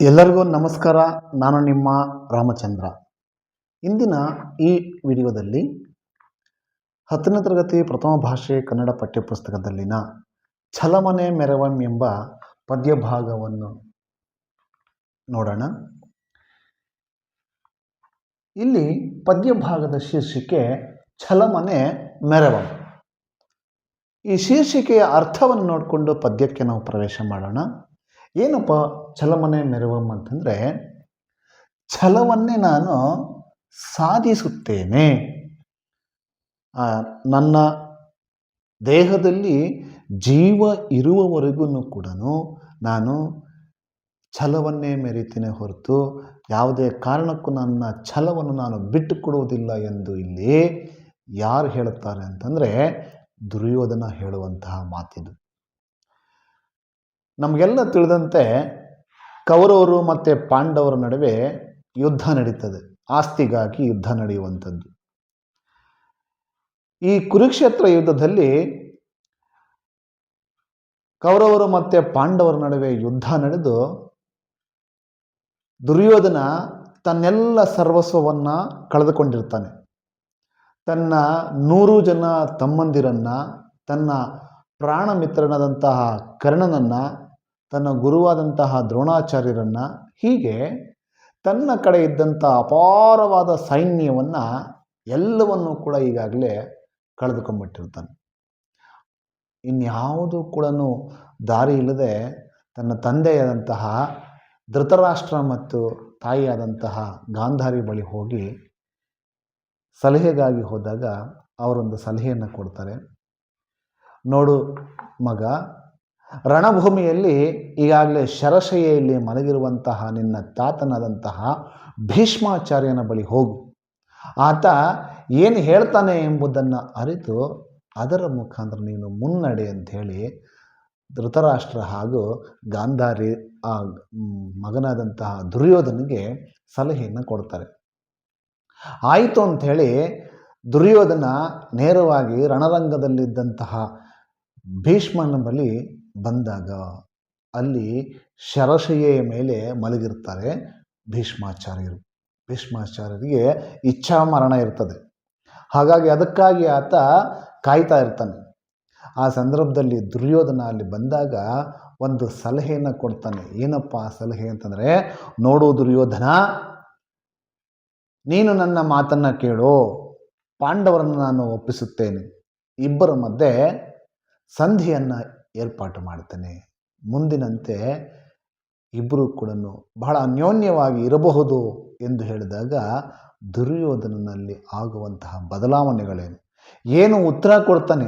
ಎಲ್ಲರಿಗೂ ನಮಸ್ಕಾರ. ನಾನು ನಿಮ್ಮ ರಾಮಚಂದ್ರ. ಇಂದಿನ ಈ ವಿಡಿಯೋದಲ್ಲಿ ಹತ್ತನೇ ತರಗತಿ ಪ್ರಥಮ ಭಾಷೆ ಕನ್ನಡ ಪಠ್ಯಪುಸ್ತಕದಲ್ಲಿನ ಛಲಮನೆ ಮೆರವಂ ಎಂಬ ಪದ್ಯಭಾಗವನ್ನು ನೋಡೋಣ. ಇಲ್ಲಿ ಪದ್ಯಭಾಗದ ಶೀರ್ಷಿಕೆ ಛಲಮನೆ ಮೆರವಂ ಈ ಶೀರ್ಷಿಕೆಯ ಅರ್ಥವನ್ನು ನೋಡಿಕೊಂಡು ಪದ್ಯಕ್ಕೆ ನಾವು ಪ್ರವೇಶ ಮಾಡೋಣ. ಏನಪ್ಪ ಛಲಮನೆ ಮೆರವಂ ಅಂತಂದರೆ, ಛಲವನ್ನೇ ನಾನು ಸಾಧಿಸುತ್ತೇನೆ. ನನ್ನ ದೇಹದಲ್ಲಿ ಜೀವ ಇರುವವರೆಗೂ ಕೂಡ ನಾನು ಛಲವನ್ನೇ ಮೆರಿತೀನಿ ಹೊರತು ಯಾವುದೇ ಕಾರಣಕ್ಕೂ ನನ್ನ ಛಲವನ್ನು ನಾನು ಬಿಟ್ಟು ಕೊಡುವುದಿಲ್ಲ ಎಂದು ಇಲ್ಲಿ ಯಾರು ಹೇಳುತ್ತಾರೆ ಅಂತಂದರೆ ದುರ್ಯೋಧನ ಹೇಳುವಂತಹ ಮಾತಿದು. ನಮಗೆಲ್ಲ ತಿಳಿದಂತೆ ಕೌರವರು ಮತ್ತು ಪಾಂಡವರ ನಡುವೆ ಯುದ್ಧ ನಡೀತದೆ. ಆಸ್ತಿಗಾಗಿ ಯುದ್ಧ ನಡೆಯುವಂಥದ್ದು. ಈ ಕುರುಕ್ಷೇತ್ರ ಯುದ್ಧದಲ್ಲಿ ಕೌರವರು ಮತ್ತು ಪಾಂಡವರ ನಡುವೆ ಯುದ್ಧ ನಡೆದು ದುರ್ಯೋಧನ ತನ್ನೆಲ್ಲ ಸರ್ವಸ್ವವನ್ನು ಕಳೆದುಕೊಂಡಿರ್ತಾನೆ. ತನ್ನ ನೂರು ಜನ ತಮ್ಮಂದಿರನ್ನು, ತನ್ನ ಪ್ರಾಣ ಮಿತ್ರನಾದಂತಹ ಕರ್ಣನನ್ನು ತನ್ನ ಗುರುವಾದಂತಹ ದ್ರೋಣಾಚಾರ್ಯರನ್ನು ಹೀಗೆ ತನ್ನ ಕಡೆ ಇದ್ದಂಥ ಅಪಾರವಾದ ಸೈನ್ಯವನ್ನು ಎಲ್ಲವನ್ನೂ ಕೂಡ ಈಗಾಗಲೇ ಕಳೆದುಕೊಂಡ್ಬಿಟ್ಟಿರ್ತಾನೆ. ಇನ್ಯಾವುದೂ ಕೂಡ ದಾರಿ ಇಲ್ಲದೆ ತನ್ನ ತಂದೆಯಾದಂತಹ ಧೃತರಾಷ್ಟ್ರ ಮತ್ತು ತಾಯಿಯಾದಂತಹ ಗಾಂಧಾರಿ ಬಳಿ ಹೋಗಿ ಸಲಹೆಗಾಗಿ ಹೋದಾಗ ಅವರೊಂದು ಸಲಹೆಯನ್ನು ಕೊಡ್ತಾರೆ. ನೋಡು ಮಗ ರಣಭೂಮಿಯಲ್ಲಿ ಈಗಾಗಲೇ ಶರಶಯ್ಯಲ್ಲಿ ಮಲಗಿರುವಂತಹ ನಿನ್ನ ತಾತನಾದಂತಹ ಭೀಷ್ಮಾಚಾರ್ಯನ ಬಳಿ ಹೋಗು. ಆತ ಏನು ಹೇಳ್ತಾನೆ ಎಂಬುದನ್ನು ಅರಿತು ಅದರ ಮುಖಾಂತರ ನೀನು ಮುನ್ನಡೆ ಅಂಥೇಳಿ ಧೃತರಾಷ್ಟ್ರ ಹಾಗೂ ಗಾಂಧಾರಿ ಆ ಮಗನಾದಂತಹ ದುರ್ಯೋಧನಿಗೆ ಸಲಹೆಯನ್ನು ಕೊಡ್ತಾರೆ. ಆಯಿತು ಅಂಥೇಳಿ ದುರ್ಯೋಧನ ನೇರವಾಗಿ ರಣರಂಗದಲ್ಲಿದ್ದಂತಹ ಭೀಷ್ಮನ ಬಳಿ ಬಂದಾಗ ಅಲ್ಲಿ ಶರಶಯ್ಯೆಯ ಮೇಲೆ ಮಲಗಿರ್ತಾರೆ ಭೀಷ್ಮಾಚಾರ್ಯರು. ಭೀಷ್ಮಾಚಾರ್ಯರಿಗೆ ಇಚ್ಛಾ ಮರಣ ಇರ್ತದೆ. ಹಾಗಾಗಿ ಅದಕ್ಕಾಗಿ ಆತ ಕಾಯ್ತಾ ಇರ್ತಾನೆ. ಆ ಸಂದರ್ಭದಲ್ಲಿ ದುರ್ಯೋಧನ ಅಲ್ಲಿ ಬಂದಾಗ ಒಂದು ಸಲಹೆಯನ್ನು ಕೊಡ್ತಾನೆ. ಏನಪ್ಪ ಆ ಸಲಹೆ ಅಂತಂದರೆ, ನೋಡು ದುರ್ಯೋಧನ, ನೀನು ನನ್ನ ಮಾತನ್ನು ಕೇಳು, ಪಾಂಡವರನ್ನು ನಾನು ಒಪ್ಪಿಸುತ್ತೇನೆ. ಇಬ್ಬರ ಮಧ್ಯೆ ಸಂಧಿಯನ್ನು ಏರ್ಪಾಟು ಮಾಡ್ತಾನೆ. ಮುಂದಿನಂತೆ ಇಬ್ಬರು ಕೂಡ ಬಹಳ ಅನ್ಯೋನ್ಯವಾಗಿ ಇರಬಹುದು ಎಂದು ಹೇಳಿದಾಗ ದುರ್ಯೋಧನನಲ್ಲಿ ಆಗುವಂತಹ ಬದಲಾವಣೆಗಳೇನು? ಏನು ಉತ್ತರ ಕೊಡ್ತಾನೆ?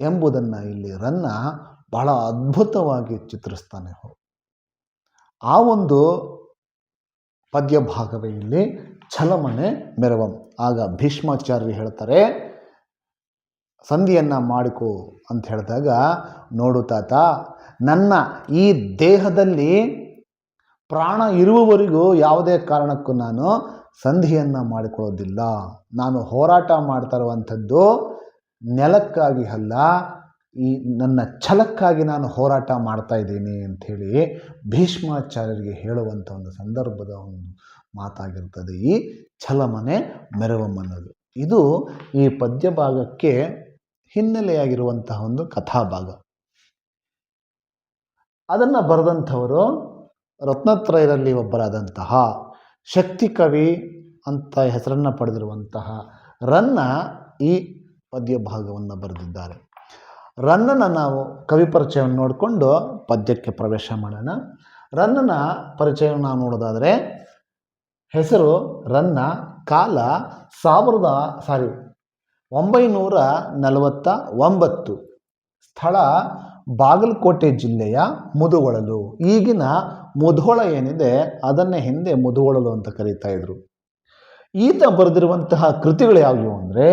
ಎಂಬುದನ್ನು ಇಲ್ಲಿ ರನ್ನ ಬಹಳ ಅದ್ಭುತವಾಗಿ ಚಿತ್ರಿಸ್ತಾನೆ ಆ ಒಂದು ಪದ್ಯ ಭಾಗವೇ ಇಲ್ಲಿ ಛಲಮನೆ ಮೆರವಂ. ಆಗ ಭೀಷ್ಮಾಚಾರ್ಯರು ಹೇಳ್ತಾರೆ ಸಂಧಿಯನ್ನು ಮಾಡಿಕೊ ಅಂತ ಹೇಳಿದಾಗ, ನೋಡು ತಾತ, ನನ್ನ ಈ ದೇಹದಲ್ಲಿ ಪ್ರಾಣ ಇರುವವರೆಗೂ ಯಾವುದೇ ಕಾರಣಕ್ಕೂ ನಾನು ಸಂಧಿಯನ್ನು ಮಾಡಿಕೊಳ್ಳೋದಿಲ್ಲ. ನಾನು ಹೋರಾಟ ಮಾಡ್ತಾ ಇರುವಂಥದ್ದು ನೆಲಕ್ಕಾಗಿ ಅಲ್ಲ, ಈ ನನ್ನ ಛಲಕ್ಕಾಗಿ ನಾನು ಹೋರಾಟ ಮಾಡ್ತಾ ಇದ್ದೀನಿ ಅಂಥೇಳಿ ಭೀಷ್ಮಾಚಾರ್ಯರಿಗೆ ಹೇಳುವಂಥ ಒಂದು ಸಂದರ್ಭದ ಒಂದು ಮಾತಾಗಿರ್ತದೆ. ಈ ಛಲಮನೆ ಮೆರವಮ್ಮನದು ಇದು ಈ ಪದ್ಯ ಭಾಗಕ್ಕೆ ಹಿನ್ನೆಲೆಯಾಗಿರುವಂತಹ ಒಂದು ಕಥಾಭಾಗ. ಅದನ್ನು ಬರೆದಂಥವರು ರತ್ನತ್ರಯರಲ್ಲಿ ಒಬ್ಬರಾದಂತಹ ಶಕ್ತಿ ಕವಿ ಅಂತ ಹೆಸರನ್ನು ಪಡೆದಿರುವಂತಹ ರನ್ನ ಈ ಪದ್ಯ ಭಾಗವನ್ನು ಬರೆದಿದ್ದಾರೆ. ರನ್ನನ ನಾವು ಕವಿ ಪರಿಚಯವನ್ನು ನೋಡಿಕೊಂಡು ಪದ್ಯಕ್ಕೆ ಪ್ರವೇಶ ಮಾಡೋಣ. ರನ್ನನ ಪರಿಚಯವನ್ನು ನಾವು ನೋಡೋದಾದರೆ ಹೆಸರು ರನ್ನ ಕಾಲ ಸಾವಿರದ ಸಾರಿ ಒಂಬೈನೂರ ನಲವತ್ತ ಒಂಬತ್ತು ಸ್ಥಳ ಬಾಗಲಕೋಟೆ ಜಿಲ್ಲೆಯ ಮುದುಗೊಳಲು. ಈಗಿನ ಮುಧೋಳ ಏನಿದೆ, ಅದನ್ನೇ ಹಿಂದೆ ಮುಧೋಳಲು ಅಂತ ಕರೀತಾ ಇದ್ರು. ಈತ ಬರೆದಿರುವಂತಹ ಕೃತಿಗಳು ಯಾವುವು ಅಂದರೆ,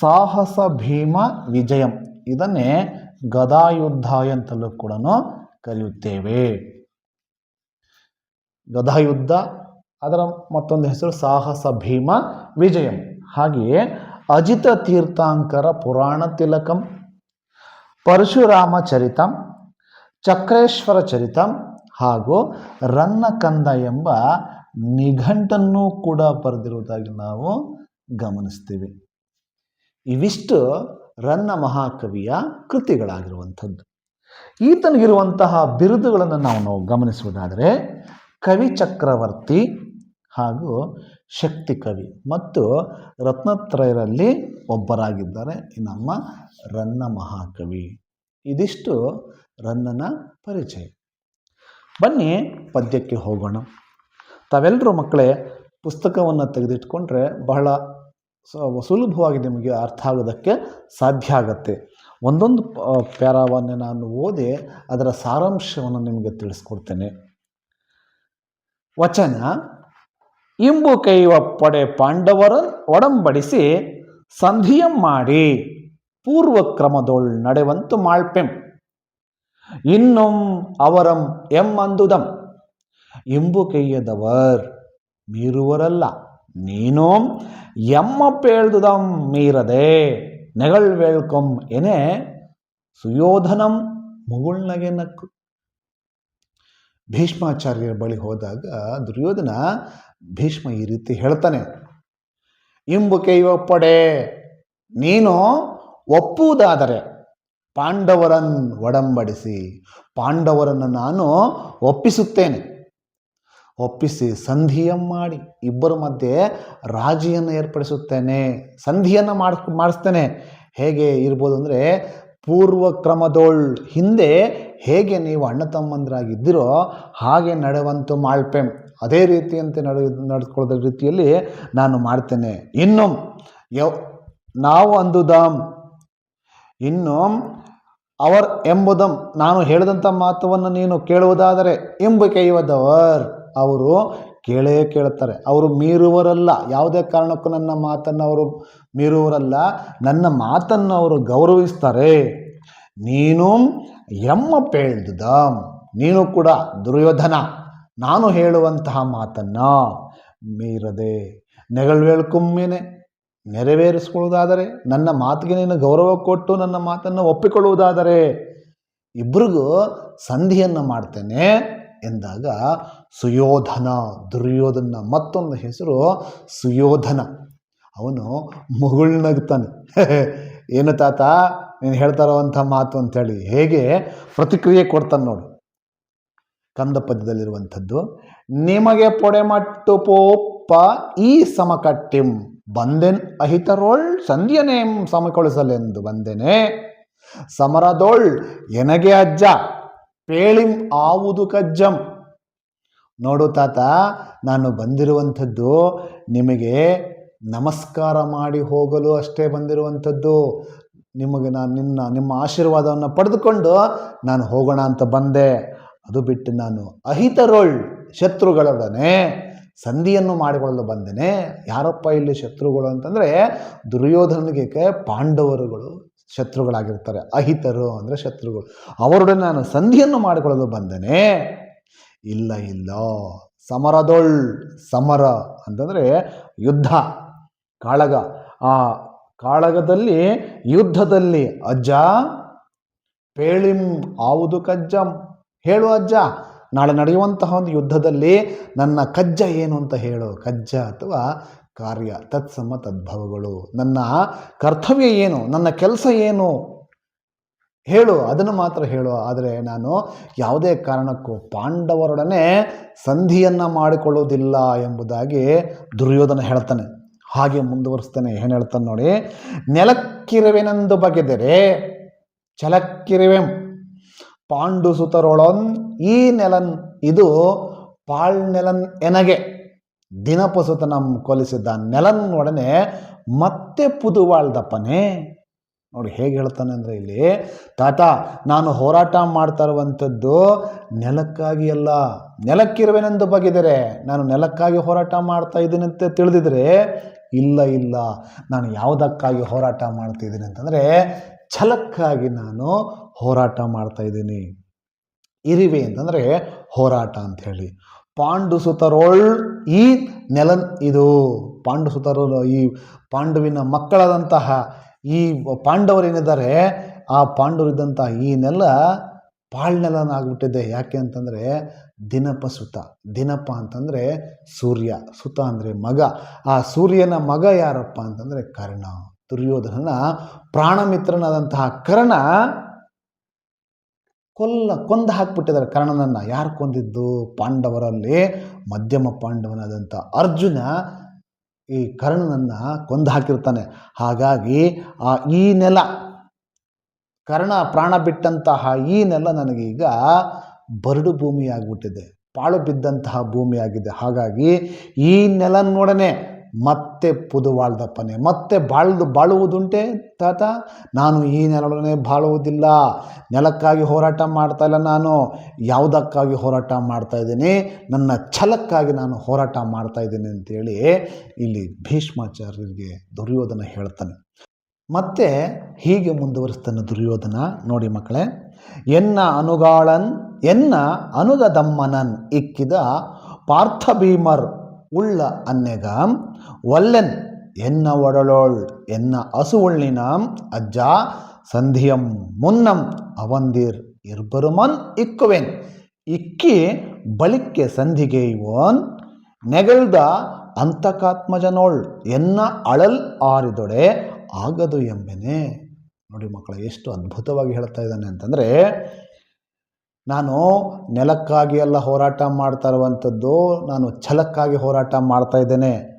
ಸಾಹಸ ಭೀಮ ವಿಜಯಂ. ಇದನ್ನೇ ಗದಾಯುದ್ಧ ಅಂತಲೂ ಕೂಡ ಕರೆಯುತ್ತೇವೆ. ಗದಾಯುದ್ಧ, ಅದರ ಮತ್ತೊಂದು ಹೆಸರು ಸಾಹಸ ಭೀಮ ವಿಜಯಂ. ಹಾಗೆಯೇ ಅಜಿತ ತೀರ್ಥಾಂಕರ ಪುರಾಣ ತಿಲಕಂ ಪರಶುರಾಮ ಚರಿತಂ ಚಕ್ರೇಶ್ವರ ಚರಿತಂ ಹಾಗೂ ರನ್ನಕಂದ ಎಂಬ ನಿಘಂಟನ್ನು ಕೂಡ ಬರೆದಿರುವುದಾಗಿ ನಾವು ಗಮನಿಸ್ತೀವಿ. ಇವಿಷ್ಟು ರನ್ನ ಮಹಾಕವಿಯ ಕೃತಿಗಳಾಗಿರುವಂಥದ್ದು. ಈತನಿಗಿರುವಂತಹ ಬಿರುದುಗಳನ್ನು ನಾವು ನಾವು ಗಮನಿಸುವುದಾದರೆ ಕವಿ ಚಕ್ರವರ್ತಿ ಹಾಗೂ ಶಕ್ತಿ ಕವಿ. ಮತ್ತು ರತ್ನತ್ರಯರಲ್ಲಿ ಒಬ್ಬರಾಗಿದ್ದಾರೆ ನಮ್ಮ ರನ್ನ ಮಹಾಕವಿ. ಇದಿಷ್ಟು ರನ್ನನ ಪರಿಚಯ. ಬನ್ನಿ, ಪದ್ಯಕ್ಕೆ ಹೋಗೋಣ. ತಾವೆಲ್ಲರೂ ಮಕ್ಕಳೇ, ಪುಸ್ತಕವನ್ನು ತೆಗೆದಿಟ್ಕೊಂಡ್ರೆ ಬಹಳ ಸುಲಭವಾಗಿ ನಿಮಗೆ ಅರ್ಥ ಆಗೋದಕ್ಕೆ ಸಾಧ್ಯ ಆಗತ್ತೆ. ಒಂದೊಂದು ಪ್ಯಾರಾವನ್ನು ನಾನು ಓದಿ ಅದರ ಸಾರಾಂಶವನ್ನು ನಿಮಗೆ ತಿಳಿಸ್ಕೊಡ್ತೇನೆ. ವಚನ ಇಂಬು ಕೈವ ಪಡೆ ಪಾಂಡವರ ಒಡಂಬಡಿಸಿ ಸಂಧಿಯಂ ಮಾಡಿ ಪೂರ್ವ ಕ್ರಮದೊಳ್ ನಡೆವಂತು ಮಾಳ್ಪೆಂ. ಇನ್ನುಂ ಅವರಂ ಎಂ ಅಂದುದಂ. ಇಂಬು ಕೈಯದವರ್ ಮೀರುವರಲ್ಲ. ನೀನೋಂ ಎಮ್ಮ ಮೀರದೆ ನೆಗಳ್ ವೇಳ್ಕೊಂ ಎನೆ ಸುಯೋಧನಂ ಮುಗುಳ್ನಗೆ ನಕ್ಕು ಭೀಷ್ಮಾಚಾರ್ಯರ ಬಳಿ ಹೋದಾಗ ದುರ್ಯೋಧನ ಭೀಷ್ಮ ಈ ರೀತಿ ಹೇಳ್ತಾನೆ ಇಂಬು ಒಪ್ಪಡೆ ಪಡೆ, ನೀನು ಒಪ್ಪುವುದಾದರೆ ಪಾಂಡವರನ್ನು ಒಡಂಬಡಿಸಿ, ಪಾಂಡವರನ್ನು ನಾನು ಒಪ್ಪಿಸುತ್ತೇನೆ. ಒಪ್ಪಿಸಿ ಸಂಧಿಯನ್ನು ಮಾಡಿ ಇಬ್ಬರ ಮಧ್ಯೆ ರಾಜಿಯನ್ನು ಏರ್ಪಡಿಸುತ್ತೇನೆ, ಸಂಧಿಯನ್ನು ಮಾಡಿಸ್ ಮಾಡಿಸ್ತೇನೆ. ಹೇಗೆ ಇರ್ಬೋದು ಅಂದರೆ ಪೂರ್ವ ಕ್ರಮದೋಳ್ ಹಿಂದೆ ಹೇಗೆ ನೀವು ಅಣ್ಣ ತಮ್ಮಂದರಾಗಿದ್ದೀರೋ ಹಾಗೆ ನಡೆವಂತು ಮಾಳ್ಪೆಂ ಅದೇ ರೀತಿಯಂತೆ ನಡೆ ನಡೆದುಕೊಳ್ಳೋದ ರೀತಿಯಲ್ಲಿ ನಾನು ಮಾಡ್ತೇನೆ. ಇನ್ನು ಯವ್ ನಾವು ಅಂದುದಾಂ. ಇನ್ನು, ಅವರ್ ಎಂಬುದಂ. ನಾನು ಹೇಳಿದಂಥ ಮಾತವನ್ನು ನೀನು ಕೇಳುವುದಾದರೆ ಎಂಬ ಕೈವದವರ್ ಅವರು ಕೇಳೇ ಕೇಳ್ತಾರೆ. ಅವರು ಮೀರುವರಲ್ಲ. ಯಾವುದೇ ಕಾರಣಕ್ಕೂ ನನ್ನ ಮಾತನ್ನು ಅವರು ಮೀರುವರಲ್ಲ. ನನ್ನ ಮಾತನ್ನು ಅವರು ಗೌರವಿಸ್ತಾರೆ. ನೀನು ಎಮ್ಮ ಪೇಳ್ದುದಾಂ ನೀನು ಕೂಡ ದುರ್ಯೋಧನ. ನಾನು ಹೇಳುವಂತಹ ಮಾತನ್ನು ಮೀರದೆ ನೆಗಳ್ವೇಳ್ಕೊಮ್ಮೆನೆ ನೆರವೇರಿಸಿಕೊಳ್ಳುವುದಾದರೆ, ನನ್ನ ಮಾತಿಗೆ ನೀನು ಗೌರವ ಕೊಟ್ಟು ನನ್ನ ಮಾತನ್ನು ಒಪ್ಪಿಕೊಳ್ಳುವುದಾದರೆ ಇಬ್ಬರಿಗೂ ಸಂಧಿಯನ್ನು ಮಾಡ್ತೇನೆ. ಎಂದಾಗ ಸುಯೋಧನ, ದುರ್ಯೋಧನ ಮತ್ತೊಂದು ಹೆಸರು ಸುಯೋಧನ. ಅವನು ಮುಗುಳ್ನಗ್ತಾನೆ ಏನು ತಾತ, ನೀನು ಹೇಳ್ತಾ ಇರೋವಂಥ ಮಾತು ಅಂಥೇಳಿ ಹೇಗೆ ಪ್ರತಿಕ್ರಿಯೆ ಕೊಡ್ತಾನೆ ನೋಡು. ಕಂದ ಪದ್ಯದಲ್ಲಿರುವಂಥದ್ದು ನಿಮಗೆ ಪೊಡೆಮಟ್ಟು ಪೋಪ್ಪ, ಈ ಸಮಕಟ್ಟಿಂ, ಬಂದೆನ್ ಅಹಿತರೋಳ್, ಸಂಧ್ಯನೇಂ ಸಮಕೊಳಿಸಲೆಂದು ಬಂದೆನೆ. ಸಮರದೋಳ್, ಎನಗೆ ಅಜ್ಜ ಪೇಳಿಂ ಆವುದು ಕಜ್ಜಂ. ನೋಡು ತಾತ, ನಾನು ಬಂದಿರುವಂಥದ್ದು ನಿಮಗೆ ನಮಸ್ಕಾರ ಮಾಡಿ ಹೋಗಲು ಅಷ್ಟೇ ಬಂದಿರುವಂಥದ್ದು. ನಿಮಗೆ ನಾನು ನಿನ್ನ, ನಿಮ್ಮ ಆಶೀರ್ವಾದವನ್ನು ಪಡೆದುಕೊಂಡು ನಾನು ಹೋಗೋಣ ಅಂತ ಬಂದೆ. ಅದು ಬಿಟ್ಟು ನಾನು ಅಹಿತರೋಳ್ ಶತ್ರುಗಳೊಡನೆ ಸಂಧಿಯನ್ನು ಮಾಡಿಕೊಳ್ಳಲು ಬಂದೇನೆ. ಯಾರಪ್ಪ ಇಲ್ಲಿ ಶತ್ರುಗಳು ಅಂತಂದರೆ ದುರ್ಯೋಧನಿಗೆ ಪಾಂಡವರುಗಳು. ಶತ್ರುಗಳಾಗಿರ್ತಾರೆ. ಅಹಿತರು ಅಂದರೆ ಶತ್ರುಗಳು. ಅವರೊಡನೆ ನಾನು ಸಂಧಿಯನ್ನು ಮಾಡಿಕೊಳ್ಳಲು ಬಂದನೆ. ಇಲ್ಲ ಇಲ್ಲ. ಸಮರದೊಳ್, ಸಮರ ಅಂತಂದರೆ ಯುದ್ಧ, ಕಾಳಗ. ಆ ಕಾಳಗದಲ್ಲಿ ಯುದ್ಧದಲ್ಲಿ ಅಜ್ಜ, ಪೇಳಿಂ ಆವುದು ಕಜ್ಜಂ. ಹೇಳು ಅಜ್ಜ, ನಾಳೆ ನಡೆಯುವಂತಹ ಒಂದು ಯುದ್ಧದಲ್ಲಿ ನನ್ನ ಕಜ್ಜ ಏನು ಅಂತ ಹೇಳು. ಕಜ್ಜ ಅಥವಾ ಕಾರ್ಯ, ತತ್ಸಮ, ತದ್ಭವಗಳು. ನನ್ನ ಕರ್ತವ್ಯ ಏನು? ನನ್ನ ಕೆಲಸ ಏನು? ಹೇಳು, ಅದನ್ನು ಮಾತ್ರ ಹೇಳು. ಆದರೆ ನಾನು ಯಾವುದೇ ಕಾರಣಕ್ಕೂ ಪಾಂಡವರೊಡನೆ ಸಂಧಿಯನ್ನು ಮಾಡಿಕೊಳ್ಳುವುದಿಲ್ಲ ಎಂಬುದಾಗಿ ದುರ್ಯೋಧನ ಹೇಳ್ತಾನೆ. ಹಾಗೆ ಮುಂದುವರಿಸ್ತಾನೆ. ಏನು ಹೇಳ್ತಾನೆ ನೋಡಿ, ನೆಲಕ್ಕಿರುವೆನೆಂದು ಬಗೆದರೆ, ಛಲಕ್ಕಿರುವೆಂ ಪಾಂಡು ಸುತರೊಳನ್ ಈ ನೆಲನ್, ಇದು ಪಾಳ್ ನೆಲನ್ ಎನಗೆ. ದಿನಪಸುತನಂ ಕೊಲಿಸಿದ್ದ ನೆಲನೊಡನೆ ಮತ್ತೆ ಪುದುವಾಳ್ದಪ್ಪನೇ. ನೋಡಿ ಹೇಗೆ ಹೇಳ್ತಾನೆ ಅಂದರೆ ಇಲ್ಲಿ, ತಾತ, ನಾನು ಹೋರಾಟ ಮಾಡ್ತಾ ಇರುವಂಥದ್ದು ನೆಲಕ್ಕಾಗಿ ಅಲ್ಲ. ನೆಲಕ್ಕಿರುವೆನೆಂದು ಬಗೆದರೆ ನಾನು ನೆಲಕ್ಕಾಗಿ ಹೋರಾಟ ಮಾಡ್ತಾ ಇದ್ದೀನಿ ತಿಳಿದಿದ್ರೆ, ಇಲ್ಲ ಇಲ್ಲ, ನಾನು ಯಾವುದಕ್ಕಾಗಿ ಹೋರಾಟ ಮಾಡ್ತಿದ್ದೀನಿ ಅಂತಂದರೆ, ಛಲಕ್ಕಾಗಿ ನಾನು ಹೋರಾಟ ಮಾಡ್ತಾ ಇದ್ದೀನಿ. ಇರಿವೆ ಅಂತಂದರೆ ಹೋರಾಟ ಅಂತ ಹೇಳಿ. ಪಾಂಡು ಸುತರೋಳ್ ಈ ನೆಲನ್ ಇದು. ಪಾಂಡು ಈ ಪಾಂಡುವಿನ ಮಕ್ಕಳಾದಂತಹ ಈ ಪಾಂಡವರೇನಿದ್ದಾರೆ ಆ ಪಾಂಡವರಿದ್ದಂತಹ ಈ ನೆಲ ಪಾಳ್ನೆಲನಾಗ್ಬಿಟ್ಟಿದೆ ಯಾಕೆ ಅಂತಂದರೆ ದಿನಪ ಸುತ. ದಿನಪ ಅಂತಂದರೆ ಸೂರ್ಯ, ಸುತ ಅಂದರೆ ಮಗ. ಆ ಸೂರ್ಯನ ಮಗ ಯಾರಪ್ಪ ಅಂತಂದರೆ ಕರ್ಣ. ದುರ್ಯೋಧನನ ಪ್ರಾಣಮಿತ್ರನಾದಂತಹ ಕರ್ಣ ಕೊಲ್ಲ ಕೊಂದು ಹಾಕ್ಬಿಟ್ಟಿದ್ದಾರೆ. ಕರ್ಣನನ್ನು ಯಾರು ಕೊಂದಿದ್ದು? ಪಾಂಡವರಲ್ಲಿ ಮಧ್ಯಮ ಪಾಂಡವನಾದಂಥ ಅರ್ಜುನ ಈ ಕರ್ಣನನ್ನು ಕೊಂದು ಹಾಕಿರ್ತಾನೆ. ಹಾಗಾಗಿ ಆ ಈ ನೆಲ, ಕರ್ಣ ಪ್ರಾಣ ಬಿಟ್ಟಂತಹ ಈ ನೆಲ ನನಗೀಗ ಬರಡು ಭೂಮಿಯಾಗ್ಬಿಟ್ಟಿದೆ. ಪಾಳು ಬಿದ್ದಂತಹ ಭೂಮಿಯಾಗಿದೆ. ಹಾಗಾಗಿ ಈ ನೆಲ ನೋಡನೆ ಮತ್ತೆ ಪುದುವಾಳ್ದಪ್ಪನೆ, ಮತ್ತೆ ಬಾಳ್ದು, ಬಾಳುವುದುಂಟೆ ತಾತ? ನಾನು ಈ ನೆಲದೊಡನೆ ಬಾಳುವುದಿಲ್ಲ. ನೆಲಕ್ಕಾಗಿ ಹೋರಾಟ ಮಾಡ್ತಾ ಇಲ್ಲ ನಾನು. ಯಾವುದಕ್ಕಾಗಿ ಹೋರಾಟ ಮಾಡ್ತಾ ಇದ್ದೀನಿ? ನನ್ನ ಛಲಕ್ಕಾಗಿ ನಾನು ಹೋರಾಟ ಮಾಡ್ತಾ ಇದ್ದೀನಿ ಅಂತೇಳಿ ಇಲ್ಲಿ ಭೀಷ್ಮಾಚಾರ್ಯರಿಗೆ ದುರ್ಯೋಧನ ಹೇಳ್ತಾನೆ. ಮತ್ತೆ ಹೀಗೆ ಮುಂದುವರಿಸ್ತಾನೆ ದುರ್ಯೋಧನ. ನೋಡಿ ಮಕ್ಕಳೇ, ಎನ್ನ ಅನುಗಾಳನ್, ಎನ್ನ ಅನುಗದಮ್ಮನನ್ ಇಕ್ಕಿದ ಪಾರ್ಥಭೀಮರ್ ಉಳ್ಳ ಅನ್ನೆಗ ಒಲ್ಲೆನ್ ಎನ್ನ ಒಡಲೋಳ್, ಎನ್ನ ಅಸುವುಳ್ಳಿನಾಂ, ಅಜ್ಜ, ಸಂಧಿಯಂ ಮುನ್ನಂ, ಅವಂದಿರ್ ಇರ್ಬರುಮನ್ ಇಕ್ಕುವೆನ್. ಇಕ್ಕಿ ಬಳಿಕೆ ಸಂಧಿಗೆ ಇವನ್ ನೆಗಳ್ದ ಅಂತಕಾತ್ಮಜನೋಳ್, ಎನ್ನ ಅಳಲ್ ಆರಿದೊಡೆ ಆಗದು ಎಂಬೆನೆ. ನೋಡಿ ಮಕ್ಕಳ, ಎಷ್ಟು ಅದ್ಭುತವಾಗಿ ಹೇಳ್ತಾ ಇದ್ದಾನೆ ಅಂತಂದರೆ, ನಾನು ನೆಲಕ್ಕಾಗಿ ಎಲ್ಲ ಹೋರಾಟ ಮಾಡ್ತಾ ಇರುವಂಥದ್ದು, ನಾನು ಛಲಕ್ಕಾಗಿ ಹೋರಾಟ ಮಾಡ್ತಾ ಇದ್ದೇನೆ.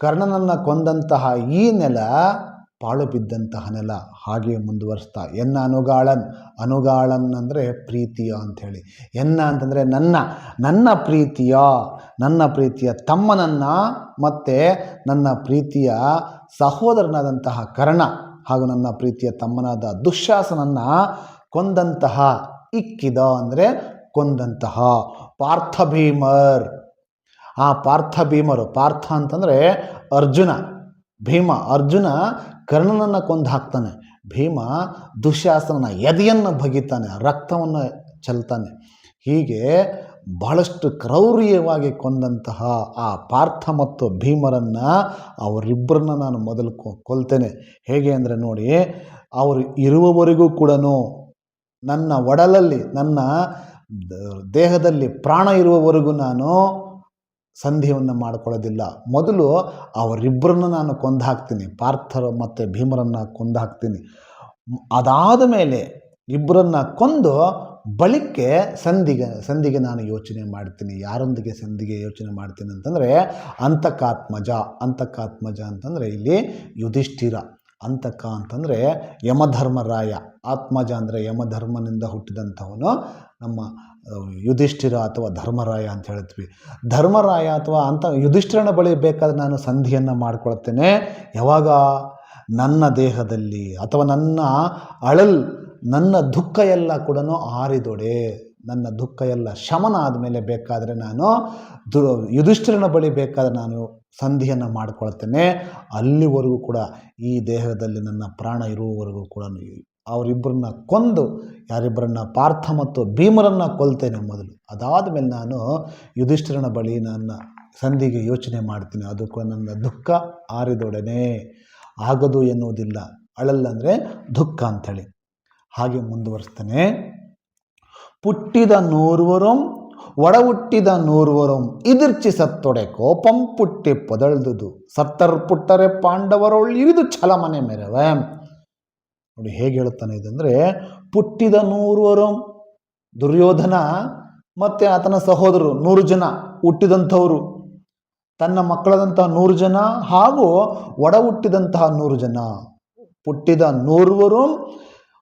ಕರ್ಣನನ್ನು ಕೊಂದಂತಹ ಈ ನೆಲ ಪಾಳು ಬಿದ್ದಂತಹ ನೆಲ. ಹಾಗೆ ಮುಂದುವರಿಸ್ತಾ, ಎನ್ನ ಅನುಗಾಳನ್ ಅನುಗಾಳನ್ ಅಂದರೆ ಪ್ರೀತಿಯ ಅಂಥೇಳಿ. ಎನ್ನ ಅಂತಂದರೆ ನನ್ನ ನನ್ನ ಪ್ರೀತಿಯ ನನ್ನ ಪ್ರೀತಿಯ ತಮ್ಮನನ್ನು ಮತ್ತು ನನ್ನ ಪ್ರೀತಿಯ ಸಹೋದರನಾದಂತಹ ಕರ್ಣ ಹಾಗೂ ನನ್ನ ಪ್ರೀತಿಯ ತಮ್ಮನಾದ ದುಶ್ಯಾಸನನ್ನು ಕೊಂದಂತಹ ಇಕ್ಕಿದ ಅಂದರೆ ಕೊಂದಂತಹ ಪಾರ್ಥಭೀಮರ್. ಆ ಪಾರ್ಥ ಭೀಮರು, ಪಾರ್ಥ ಅಂತಂದರೆ ಅರ್ಜುನ, ಭೀಮ, ಅರ್ಜುನ ಕರ್ಣನನ್ನು ಕೊಂದು ಹಾಕ್ತಾನೆ. ಭೀಮ ದುಶ್ಯಾಸನನ ಎದೆಯನ್ನು ಬಗಿತಾನೆ, ರಕ್ತವನ್ನು ಚೆಲ್ತಾನೆ. ಹೀಗೆ ಬಹಳಷ್ಟು ಕ್ರೌರ್ಯವಾಗಿ ಕೊಂದಂತಹ ಆ ಪಾರ್ಥ ಮತ್ತು ಭೀಮರನ್ನು ಅವರಿಬ್ಬರನ್ನ ನಾನು ಮೊದಲು ಕೊಲ್ತೇನೆ. ಹೇಗೆ ಅಂದರೆ ನೋಡಿ, ಅವರು ಇರುವವರೆಗೂ ಕೂಡ ನನ್ನ ಒಡಲಲ್ಲಿ, ನನ್ನ ದೇಹದಲ್ಲಿ ಪ್ರಾಣ ಇರುವವರೆಗೂ ನಾನು ಸಂಧಿಯನ್ನು ಮಾಡಿಕೊಳ್ಳೋದಿಲ್ಲ. ಮೊದಲು ಅವರಿಬ್ಬರನ್ನು ನಾನು ಕೊಂದು ಹಾಕ್ತೀನಿ ಪಾರ್ಥರ ಮತ್ತು ಭೀಮರನ್ನು ಕೊಂದು ಹಾಕ್ತೀನಿ ಅದಾದ ಮೇಲೆ ಇಬ್ಬರನ್ನು ಕೊಂದು ಬಳಿಕೆ ಸಂಧಿಗೆ ಸಂಧಿಗೆ ನಾನು ಯೋಚನೆ ಮಾಡ್ತೀನಿ. ಯಾರೊಂದಿಗೆ ಸಂಧಿಗೆ ಯೋಚನೆ ಮಾಡ್ತೀನಿ ಅಂತಂದರೆ ಅಂತಕಾತ್ಮಜ ಅಂತಕಾತ್ಮಜ ಅಂತಂದರೆ ಇಲ್ಲಿ ಯುಧಿಷ್ಠಿರ, ಅಂತಕ ಅಂತಂದರೆ ಯಮಧರ್ಮರಾಯ. ಆತ್ಮಜ ಅಂದರೆ ಯಮಧರ್ಮನಿಂದ ಹುಟ್ಟಿದಂಥವನು ನಮ್ಮ ಯುಧಿಷ್ಠಿರ ಅಥವಾ ಧರ್ಮರಾಯ ಅಂತ ಹೇಳ್ತೀವಿ. ಧರ್ಮರಾಯ ಅಥವಾ ಅಂತ ಯುಧಿಷ್ಠಿರನ ಬಳಿ ಬೇಕಾದ್ರೆ ನಾನು ಸಂಧಿಯನ್ನು ಮಾಡ್ಕೊಳ್ತೇನೆ. ಯಾವಾಗ? ನನ್ನ ದೇಹದಲ್ಲಿ ಅಥವಾ ನನ್ನ ಅಳಲ್, ನನ್ನ ದುಃಖ ಎಲ್ಲ ಕೂಡ ಆರಿದೊಡೆ. ನನ್ನ ದುಃಖ ಎಲ್ಲ ಶಮನ ಆದಮೇಲೆ ಬೇಕಾದರೆ ನಾನು ದು ಯುಧಿಷ್ಠಿರನ ಬಳಿ ಬೇಕಾದರೆ ನಾನು ಸಂಧಿಯನ್ನು ಮಾಡಿಕೊಳ್ತೇನೆ. ಅಲ್ಲಿವರೆಗೂ ಕೂಡ ಈ ದೇಹದಲ್ಲಿ ನನ್ನ ಪ್ರಾಣ ಇರುವವರೆಗೂ ಕೂಡ ಅವರಿಬ್ಬರನ್ನ ಕೊಂದು, ಯಾರಿಬ್ಬರನ್ನ ಪಾರ್ಥ ಮತ್ತು ಭೀಮರನ್ನು ಕೊಲ್ತೇನೆ ಮೊದಲು. ಅದಾದ ಮೇಲೆ ನಾನು ಯುಧಿಷ್ಠಿರನ ಬಳಿ ನನ್ನ ಸಂಧಿಗೆ ಯೋಚನೆ ಮಾಡ್ತೀನಿ. ಅದು ನನ್ನ ದುಃಖ ಆರಿದೊಡನೆ ಆಗದು ಎನ್ನುವುದಿಲ್ಲ. ಅಳಲ್ಲಂದರೆ ದುಃಖ ಅಂಥೇಳಿ. ಹಾಗೆ ಮುಂದುವರಿಸ್ತೇನೆ. ಪುಟ್ಟಿದ ನೂರ್ವರಂ ಒಡ ಹುಟ್ಟಿದ ನೂರ್ವರಂ ಇದಿರ್ಚಿ ಸತ್ತೊಡೆ ಕೋಪಂ ಪುಟ್ಟಿ ಪೊದಳ್ದುದು. ಸತ್ತರ್ ಪುಟ್ಟರೆ ಪಾಂಡವರೊಳ್ ಇರಿದು ಛಲಮನೆ ಮೆರವೆ. ನೋಡಿ ಹೇಗೆ ಹೇಳುತ್ತಾನೆ ಇದಂದರೆ, ಪುಟ್ಟಿದ ನೂರುವರು ದುರ್ಯೋಧನ ಮತ್ತು ಆತನ ಸಹೋದರರು ನೂರು ಜನ ಹುಟ್ಟಿದಂಥವರು. ತನ್ನ ಮಕ್ಕಳಾದಂತಹ ನೂರು ಜನ ಹಾಗೂ ಒಡ ಹುಟ್ಟಿದಂತಹ ನೂರು ಜನ. ಪುಟ್ಟಿದ ನೂರ್ವರು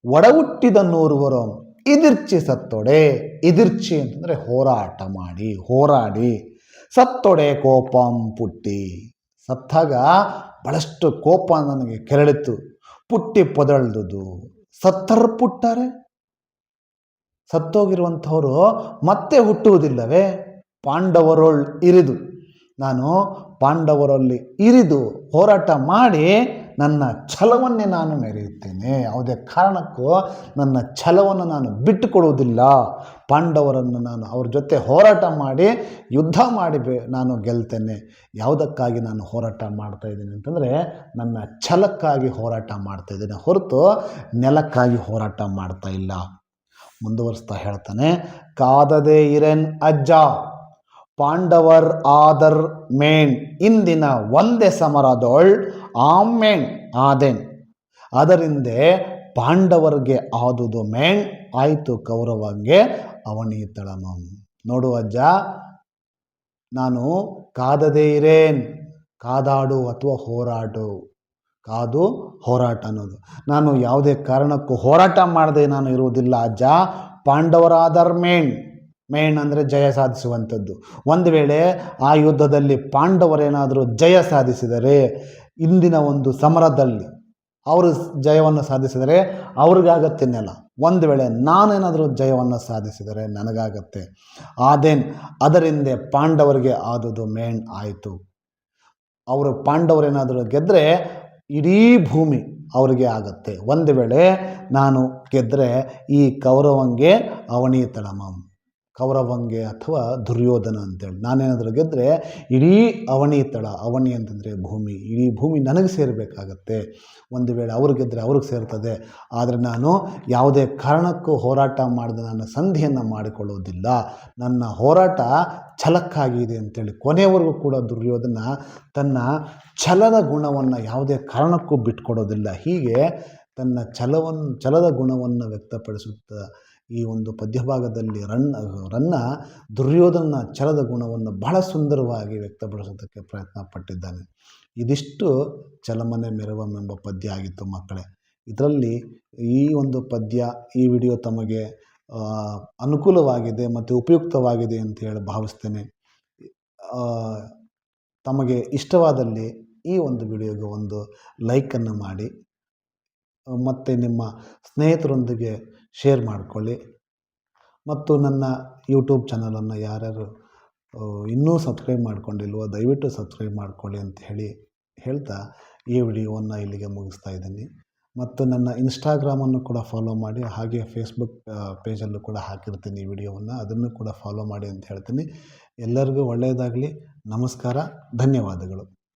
ಒಡ ಹುಟ್ಟಿದ ನೂರ್ವರು. ಇದಿರ್ಚಿ ಸತ್ತೊಡೆ. ಇದಿರ್ಚಿ ಅಂತಂದರೆ ಹೋರಾಟ ಮಾಡಿ, ಹೋರಾಡಿ. ಸತ್ತೊಡೆ ಕೋಪಂ ಪುಟ್ಟಿ. ಸತ್ತಾಗ ಭಾಳಷ್ಟು ಕೋಪ ನನಗೆ ಕೆರಳಿತು ಪುಟ್ಟಿ ಪೊದಳ್ದುದು. ಸತ್ತರ್ ಪುಟ್ಟಾರೆ? ಸತ್ತೋಗಿರುವಂಥವರು ಮತ್ತೆ ಹುಟ್ಟುವುದಿಲ್ಲವೇ? ಪಾಂಡವರೊಳ್ ಇರಿದು. ನಾನು ಪಾಂಡವರಲ್ಲಿ ಇರಿದು ಹೋರಾಟ ಮಾಡಿ ನನ್ನ ಛಲವನ್ನೇ ನಾನು ಮೆರೆಯುತ್ತೇನೆ. ಯಾವುದೇ ಕಾರಣಕ್ಕೂ ನನ್ನ ಛಲವನ್ನು ನಾನು ಬಿಟ್ಟುಕೊಡುವುದಿಲ್ಲ. ಪಾಂಡವರನ್ನು ನಾನು ಅವ್ರ ಜೊತೆ ಹೋರಾಟ ಮಾಡಿ, ಯುದ್ಧ ಮಾಡಿ ನಾನು ಗೆಲ್ತೇನೆ. ಯಾವುದಕ್ಕಾಗಿ ನಾನು ಹೋರಾಟ ಮಾಡ್ತಾ ಇದ್ದೀನಿ ಅಂತಂದರೆ, ನನ್ನ ಛಲಕ್ಕಾಗಿ ಹೋರಾಟ ಮಾಡ್ತಾ ಇದ್ದೇನೆ. ಹೊರತು ನೆಲಕ್ಕಾಗಿ ಹೋರಾಟ ಮಾಡ್ತಾ ಇಲ್ಲ. ಮುಂದುವರಿಸ್ತಾ ಹೇಳ್ತಾನೆ, ಕಾದದೆ ಇರೆನ್ ಅಜ್ಜ, ಪಾಂಡವರ್ ಆದರ್ ಮೇಣ್ ಇಂದಿನ ಒಂದೇ ಸಮರದೊಳ್ ಆಮೇಣ್ ಆದೆನ್. ಅದರಿಂದ ಪಾಂಡವರಿಗೆ ಆದುದು ಮೇಣ್ ಆಯಿತು ಕೌರವಂಗೆ ಅವನೀತಳಮಂ ನೋಡು ಅಜ್ಜ, ನಾನು ಕಾದದೇ ಇರೇನ್, ಕಾದಾಡು ಅಥವಾ ಹೋರಾಟು ಕಾದು ಹೋರಾಟ ಅನ್ನೋದು. ನಾನು ಯಾವುದೇ ಕಾರಣಕ್ಕೂ ಹೋರಾಟ ಮಾಡದೆ ನಾನು ಇರುವುದಿಲ್ಲ ಅಜ್ಜ. ಪಾಂಡವರಾದರ್ ಮೇಣ್ ಮೇಣ್ ಅಂದರೆ ಜಯ ಸಾಧಿಸುವಂಥದ್ದು. ಒಂದು ವೇಳೆ ಆ ಯುದ್ಧದಲ್ಲಿ ಪಾಂಡವರೇನಾದರೂ ಜಯ ಸಾಧಿಸಿದರೆ ಇಂದಿನ ಒಂದು ಸಮರದಲ್ಲಿ ಅವರು ಜಯವನ್ನು ಸಾಧಿಸಿದರೆ ಅವ್ರಿಗಾಗತ್ತೆ ನೆಲ. ಒಂದು ವೇಳೆ ನಾನೇನಾದರೂ ಜಯವನ್ನು ಸಾಧಿಸಿದರೆ ನನಗಾಗತ್ತೆ. ಆದೇನ್, ಅದರಿಂದ ಪಾಂಡವರಿಗೆ ಆದುದು ಮೇನ್ ಆಯಿತು. ಅವರು ಪಾಂಡವರೇನಾದರೂ ಗೆದ್ದರೆ ಇಡೀ ಭೂಮಿ ಅವರಿಗೆ ಆಗತ್ತೆ. ಒಂದು ವೇಳೆ ನಾನು ಗೆದ್ದರೆ ಈ ಕೌರವಂಗೆ ಅವನಿ ಕೌರವಂಗೆ ಅಥವಾ ದುರ್ಯೋಧನ ಅಂತೇಳಿ. ನಾನೇನಾದರೂ ಗೆದ್ದರೆ ಇಡೀ ಅವಣಿ ತಳ, ಅವಣಿ ಅಂತಂದರೆ ಭೂಮಿ, ಇಡೀ ಭೂಮಿ ನನಗೆ ಸೇರಬೇಕಾಗತ್ತೆ. ಒಂದು ವೇಳೆ ಅವ್ರು ಗೆದ್ದರೆ ಅವ್ರಿಗೆ ಸೇರ್ತದೆ. ಆದರೆ ನಾನು ಯಾವುದೇ ಕಾರಣಕ್ಕೂ ಹೋರಾಟ ಮಾಡಿದ ನನ್ನ ಸಂಧಿಯನ್ನು ಮಾಡಿಕೊಳ್ಳೋದಿಲ್ಲ. ನನ್ನ ಹೋರಾಟ ಛಲಕ್ಕಾಗಿದೆ ಅಂತೇಳಿ. ಕೊನೆಯವರೆಗೂ ಕೂಡ ದುರ್ಯೋಧನ ತನ್ನ ಛಲದ ಗುಣವನ್ನು ಯಾವುದೇ ಕಾರಣಕ್ಕೂ ಬಿಟ್ಕೊಡೋದಿಲ್ಲ. ಹೀಗೆ ತನ್ನ ಛಲವನ್ನು ಛಲದ ಗುಣವನ್ನು ವ್ಯಕ್ತಪಡಿಸುತ್ತಾ ಈ ಒಂದು ಪದ್ಯಭಾಗದಲ್ಲಿ ರನ್, ರನ್ನ ದುರ್ಯೋಧನ ಛಲದ ಗುಣವನ್ನು ಬಹಳ ಸುಂದರವಾಗಿ ವ್ಯಕ್ತಪಡಿಸೋದಕ್ಕೆ ಪ್ರಯತ್ನ ಪಟ್ಟಿದ್ದಾನೆ. ಇದಿಷ್ಟು ಚಲಮನೆ ಮೆರವಂ ಎಂಬ ಪದ್ಯ ಆಗಿತ್ತು ಮಕ್ಕಳೇ. ಇದರಲ್ಲಿ ಈ ಒಂದು ಪದ್ಯ ಈ ವಿಡಿಯೋ ತಮಗೆ ಅನುಕೂಲವಾಗಿದೆ ಮತ್ತು ಉಪಯುಕ್ತವಾಗಿದೆ ಅಂತ ಹೇಳಿ ಭಾವಿಸ್ತೇನೆ. ತಮಗೆ ಇಷ್ಟವಾದಲ್ಲಿ ಈ ಒಂದು ವಿಡಿಯೋಗೆ ಒಂದು ಲೈಕನ್ನು ಮಾಡಿ, ಮತ್ತು ನಿಮ್ಮ ಸ್ನೇಹಿತರೊಂದಿಗೆ ಶೇರ್ ಮಾಡಿಕೊಳ್ಳಿ. ಮತ್ತು ನನ್ನ ಯೂಟ್ಯೂಬ್ ಚಾನಲನ್ನು ಯಾರ್ಯಾರು ಇನ್ನೂ ಸಬ್ಸ್ಕ್ರೈಬ್ ಮಾಡ್ಕೊಂಡಿಲ್ವೋ, ದಯವಿಟ್ಟು ಸಬ್ಸ್ಕ್ರೈಬ್ ಮಾಡ್ಕೊಳ್ಳಿ ಅಂತ ಹೇಳಿ ಹೇಳ್ತಾ ಈ ವಿಡಿಯೋವನ್ನು ಇಲ್ಲಿಗೆ ಮುಗಿಸ್ತಾ ಇದ್ದೀನಿ. ಮತ್ತು ನನ್ನ ಇನ್ಸ್ಟಾಗ್ರಾಮನ್ನು ಕೂಡ ಫಾಲೋ ಮಾಡಿ, ಹಾಗೆ ಫೇಸ್ಬುಕ್ ಪೇಜಲ್ಲೂ ಕೂಡ ಹಾಕಿರ್ತೀನಿ ಈ ವಿಡಿಯೋವನ್ನು. ಅದನ್ನು ಕೂಡ ಫಾಲೋ ಮಾಡಿ ಅಂತ ಹೇಳ್ತೀನಿ. ಎಲ್ಲರಿಗೂ ಒಳ್ಳೆಯದಾಗಲಿ. ನಮಸ್ಕಾರ. ಧನ್ಯವಾದಗಳು.